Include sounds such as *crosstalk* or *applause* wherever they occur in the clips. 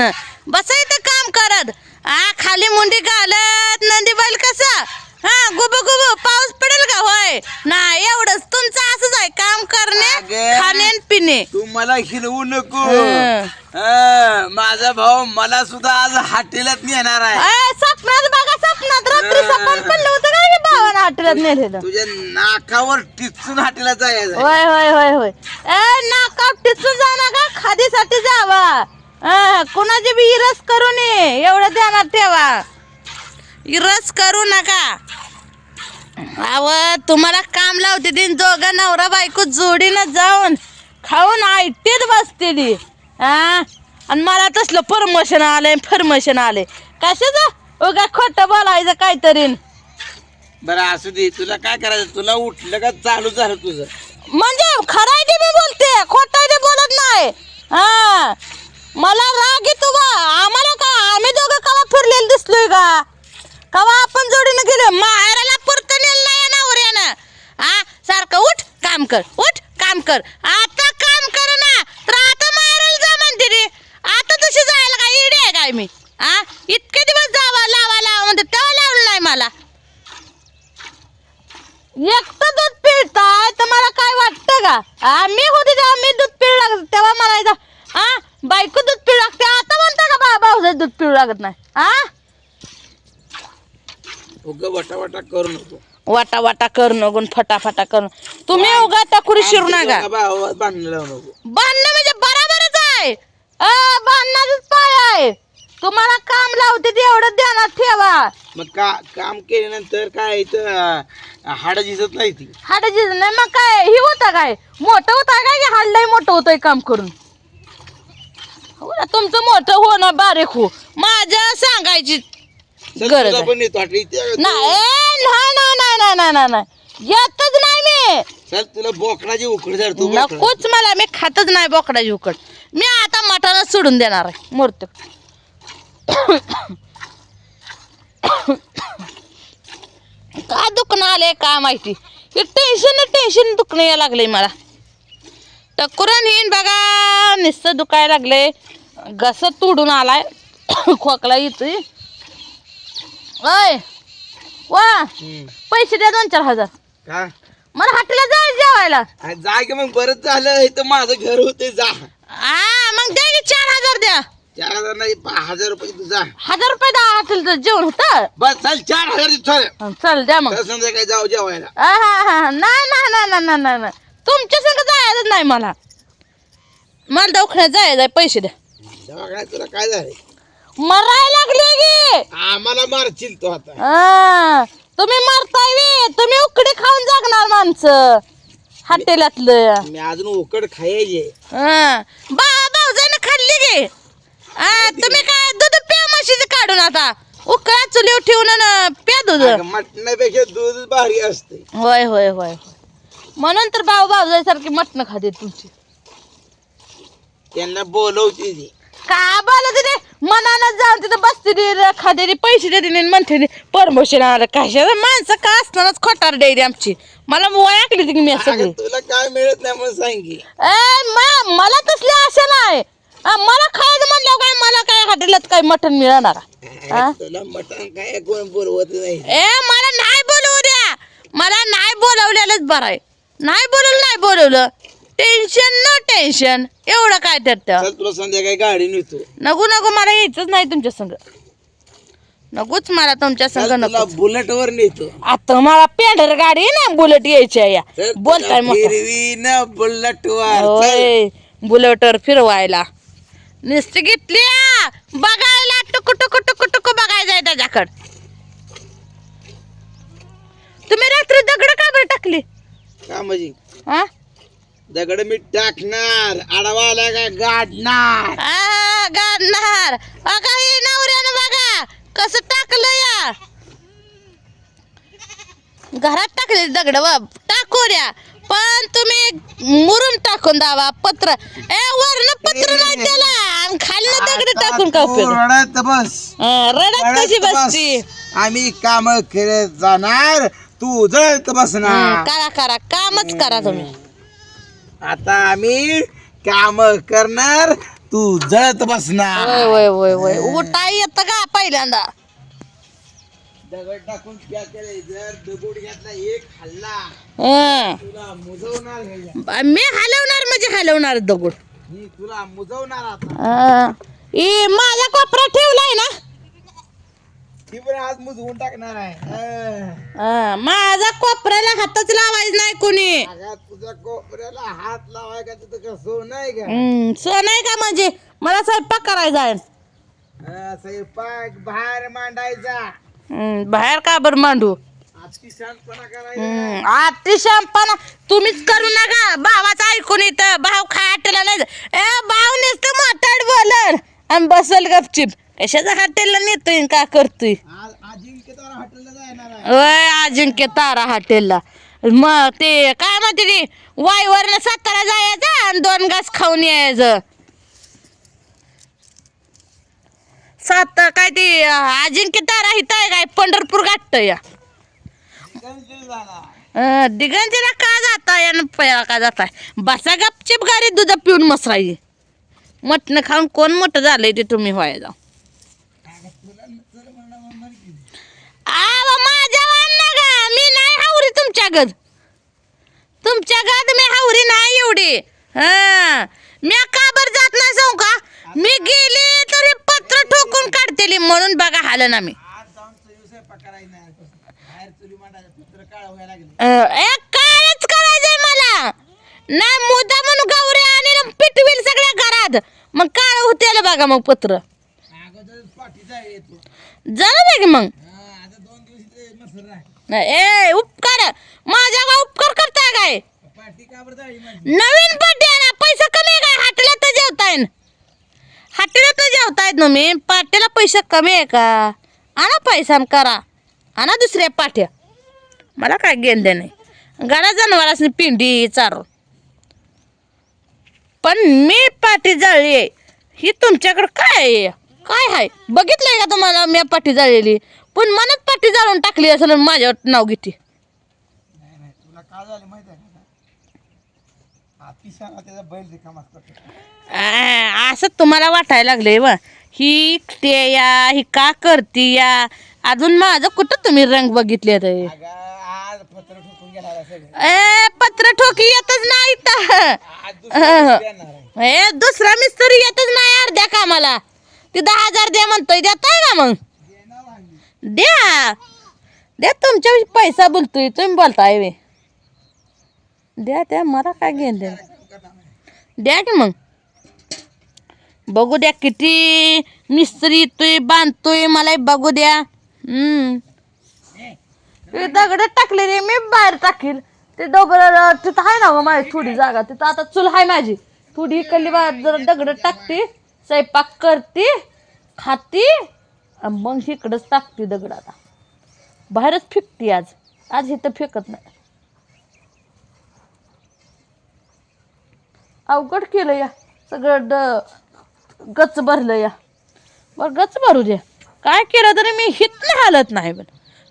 घरातनं बसायचं काम करत. आ खाली मुंडी घालत. नंदी बैल कसा? हा गुबु गुबु पाऊस पडेल का? होय. नाही एवढंच. तुमचं असंच आहे काम करणे अगं. खाणे आणि पिणे. तू मला हिरवू नको. हं. हं, माझा भाऊ मला सुद्धा आज हाटेलात नेणार आहे. अय, स्वप्नात बघा स्वप्नात रात्री. सपन पडलं होतं काय भावानं हॉटेलात नेलेलं? तुझ्या नाकावर टिचून हाटेला जायचं. होय होय होय होय. ए नाका टिचून जा नका खादीसाठी जावा. कुणाची बी इरस करू नये एवढं ध्यानात ठेवा. इरस करू नका. अव तुम्हाला काम लावते तीन दोघं नवरा बायको जोडीनं जाऊन खाऊन आयटीत बसते ती. हा? आणि मला तसलं परमोशन आलंय फरमोशन आलंय. कशाचं? उगा खोटं बोलायचं काहीतरी. बरं असू दे तुला काय करायचं? तुला उठलं का चालू झालं तुझं? म्हणजे खराय ते मी बोलते खोटाय ते बोलत नाही. हा? मला राग येतो बा. आम्हाला का? आम्ही दोघं कवा फिरलेलं दिसलोय का? कवा आपण जोडीनं गेलो? माहेराला परत नेलं नाही नवऱ्यानं. हा सारखं उठ काम कर उठ काम कर. आता काम कर ना. तर आता माहेराला जा म्हणते रे. आता तशी जायला काय इडे आहे काय मी? हा इतके दिवस जावा लावा लावा म्हणते तेव्हा लावलं नाही मला. एकटं दूध पिळताय तर मला काय वाटतं का? मी होते तेव्हा मी दूध पिळ लागत तेव्हा मला हा बायको दूध पिळू लागते? आता म्हणता का बा भाऊजाई दूध पिळू लागत नाही? हा उग वटा वटा करू नको. वाटा वाटा कर नगून फटाफटा कर तुम्ही उगा टाकुरी शिरू नका. बांधणं म्हणजे बरोबरच आहे. अ, बांधण्याचंच पाय आहे. तुम्हाला काम लावते ते एवढं ध्यानात ठेवा. मग का काम केल्यानंतर काय इथं हाड दिसत नाही ती? हाडाची नाही. मग काय ही होता काय? मोठं होता काय की हाडलंय मोठं होतंय काम करून? हो ना, तुमचं मोठं हो ना बारीक हो. माझ्या सांगायची गरज तुला आहे. पण येतो हाट इथे नाही ए, नाही नाही नाही नाही नाही नाही नाही. येतच नाही मी. चल तुला बोकडाची उकड धरतो बोकडा. नकोच मला मी खातच नाही बोकडाची उकड मी आता मटणच सोडून देणार आहे मूर्त. *coughs* का दुखणं आलंय का माहिती. हे टेन्शन टेन्शन दुखणं यायला लागलंय मला. टकुरन येईन बघा. नुसतं दुखायला लागले घस तुडून आलाय. *coughs* खोकला येतोय. अय वा. पैसे द्या दोन चार हजार. का? मला हॉटेलला जायचं जेवायला. आ, जा की मग बरंच झालं इथं माझं घर होते जा. हा मग द्या की चार हजार द्या. चार हजार नाही पाच हजार रुपये तू जा. हजार रुपये द्या हॉटेलचं जेवण होतं. बस चल चार हजार चल. चल द्या मग. तर संध्याकाळी जाऊ जेवायला. हा हा हा. नाही नाही नाही नाही नाही नाही नाही. तुमच्या संग जायचं नाही मला. मला दवाखान्यात जायचं आहे पैसे द्या. दवाखान्यात तुला काय झालंय? मरायला लागले की? आम्हाला मारशील तो आता. हा, तुम्ही मरताय. तुम्ही उकडी खाऊन जागणार माणसं. हॉटेलातलं. मी अजून उकड खायचे हा. बा भाऊजानं खाल्ली गे हा, तुम्ही काय दूध प्या म्हशीचं काढून आता. उकळा चुलीवर ठेवून अन प्या दूध. मटणापेक्षा दूध भारी असते होय होय होय. म्हणून तर भाऊ भाऊजाईसारखी मटण खाते तुमची. त्यांना बोलवते ती. का बोलत ते? मनानं जाऊन तिथं बसते ती खाते ती पैसे देते ती म्हणते परमोशन आलं कशाला माणसं का असतानाच खोटार डेअरी आमची. मला ओळखली ती मी सगळी अगं, तुला काय मिळत नाही म्हणून सांग. ए मा- मला तसली आशा नाही. मला खायचं म्हणल्यावर काय मला काय हॉटेलात काय मटण मिळणार? *laughs* हा? तुला मटण काय कोण बोलवत नाही. ए मला नाही बोलवू द्या. मला नाही बोलवलेलंच बरं आहे. नाही बोलवलं नाही बोलवलं. टेन्शन न टेन्शन एवढं काय त्यात. चल तुला संध्याकाळी गाडी नेतो. नको नको मला यायचंच नाही तुमच्या संग. नकोच मला तुमच्या संग चल तुला नको बुलेट वर नेतो. आता मला पेंढर गाडी ना बुलेट यायची आहे या. चल बोलताय तुला मग फिरवी ना बुलेट वर चल. होय बुलेटवर फिरवायला. नुसती घेतली आ. बघायला टुकू टुकू टुकू टुकू बघायचं आहे त्याच्याकडं. तुम्ही रात्री दगड का बरं टाकली? का म्हणजे हा? दगड मी टाकणार आडवा आला का गाडणार. आ, गाडणार. अगं हे नवऱ्यानं बघा कसं टाकलं या. घरात टाकले दगड व टाकू द्या. पण तुम्ही मुरुम टाकून दावा पत्र. ए वरनं पत्र नाही त्याला. आणि दगड टाकून का तू उपयोग रडत बस. रडत कशी रडत बस. बसती? आम्ही काम करत जाणार. तू जळत हम्म, बसणार करा करा. कामच करा तुम्ही. आता आम्ही काम करणार तू जळत बसणार वय वय वय वय उठाय येतं का पहिल्यांदा? दगड टाकून प्या केले जर दगड घेतला एक खाल्ला. हं. तुला मुजवणार हे. मी हलवणार म्हणजे हलवणार दगड. मी तुला मुजवणार आता. हं. ई माझा कोपरा ठेवलाय ना? ती पण आज मुजवून टाकणार आहे. अं. हं, माझा कोपऱ्याला हातच लावायचं नाही कोणी. अगं तुझ्या कोपऱ्याला हात लावाय का तुझं कसं नाही का? हं, सण आहे का म्हणजे? मला स्वयंपाक करायचा आहे. स्वयंपाक बाहेर मांडायचा. बाहेर का बरं मांडू? आजची शांतपणा करायचा तुम्हीच करू नका. भावाचं ऐकून इथं भाव खाटेला नाही. ए भाव नुसतं मोठाड बोलल आणि बसल गपचिप. कशाचा हॉटेलला नेतोय का करतोय? अजिंक्य तारा हॉटेलला जाणार आहे. ओय अजिंक्य तारा हॉटेलला. मग ते काय म्हणते ते? वाईवरनं सातारा जायचं आणि दोन घास खाऊन यायचं. सात काय ते अजिंक्य तारा हित आहे काय? पंढरपूर गाठत या. दिगंजीला का जाताय आणि पयाला का जाताय बसा गपचिप गाडी दुधा पिऊन मसरायची. मटणं खाऊन कोण मोठं झालंय ते तुम्ही व्हायला आव माझ्या वान्ना गा मी नाही हावरी तुमच्या गद तुमच्या गद मी हावरी नाही एवढी. हा. मी का बर जात नाही सांगू का? मी गेली तरी पत्र ठोकून काढतेली म्हणून बघा हाल ना मी. आज जाऊन चुली स्वयंपाक करायचा नाही बाहेर चुली मांडायचं पत्र काळ व्हायला लागले अं, ए, कायच करायचंय मला. नाही मुद्दा म्हणून गौरी आणि पिटवील सगळ्या घरात. मग काळ होते बघा मग पत्र. अगोदर पाठीचा येतो जाऊ दे की मग हा, आता दोन दिवस इथे मसर राह ए उपकार! माझ्या का उपकार करताय काय? पाठी का नवीन आहे ना पैसा कमी आहे काय हाटेला तर जेवताय. हाटेला तर जेवतायत तुम्ही पाट्याला पैसा कमी आहे का? आणा पैसा करा. आणा दुसऱ्या पाट्या मला काय दे नाही. गाडा जनावरांनी पिंडी चारू पण मी पाठी जाळली आहे. ही तुमच्याकडं काय आहे? काय आहे बघितलंय का तुम्हाला? मी पाठी जाळलेली पण मनात पाठी जाळून टाकली असेल आणि माझ्यावर नाव घेते नाही नाही तुला काय झालं माहिती आहे का? अतिशयाला त्याचा बैल रिकामा असतो आ, असं तुम्हाला वाटायला लागले व ही इकते या ही का करते या? अजून माझं कुठं तुम्ही रंग बघितले ते अगं आज पत्र ठोकून गेला आहे सगळं ए पत्र ठोकी येतच नाही. आज येणार आहे. ए दुसरा मिस्त्री येतच नाही अर्ध्या कामाला. ते दहा हजार द्या म्हणतोय देताय ना मग? द्या. द्या तुमच्या पैसा बोलतोय तुम्ही बोलताय वे द्या द्या मला काय घेऊन द्या द्या की मग. बघू द्या किती मिस्त्री येतोय बांधतोय मला बघू द्या. हम्म. ते दगड टाकले रे मी बाहेर टाकील. ते डोबर तिथं आहे ना गं माझी थोडी जागा तिथं आता चूल आहे माझी. थोडी इकडली बा जरा दगड टाकते. स्वयंपाक करते खाते आणि मग इकडंच टाकते दगड आता. बाहेरच फेकते आज. आज इथं फेकत नाही. अवघड केलं या. सगळं ड गच भरलं या. बरं गच भरू द्या काय केलं तरी मी हित हालत नाही पण.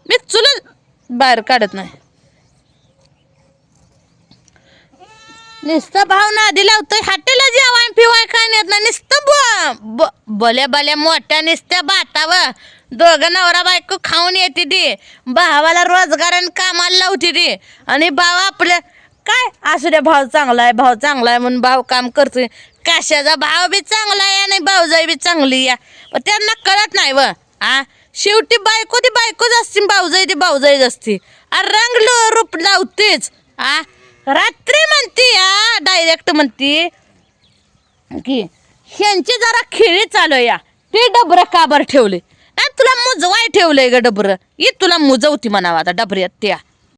मी चुलत बाहेर काढत नाही. नुसतं भाव दिला लावतोय. हाटेला जेवाय पिवाय काय नेत नाही नुसतं ब- ब- भल्या भल्या मोठ्या नुसत्या बातावर दोघं नवरा बायको खाऊन येते ती. भावाला रोजगार आणि कामाला लावते ती. आणि भाव आपल्या काय? असू द्या भाव चांगला आहे भाव चांगला आहे म्हणून भाव काम करतोय. कशाचा भाव बी चांगला आहे आणि भाऊजाई बी चांगली या पण त्यांना कळत नाही व. आ? शेवटी बायको ती बायकोच असते भाऊजाई ती भाऊजाईच असते. आ रंग लो- रूप लावतेच. आ? रात्री म्हणती या डायरेक्ट म्हणती की ह्यांची जरा खेळी चालू या. ते डबरं काबर ठेवले? नाही तुला मुजवाय ठेवलंय ग डबरं. ये तुला मुजवती म्हणावं आता डबऱ्यात त्या.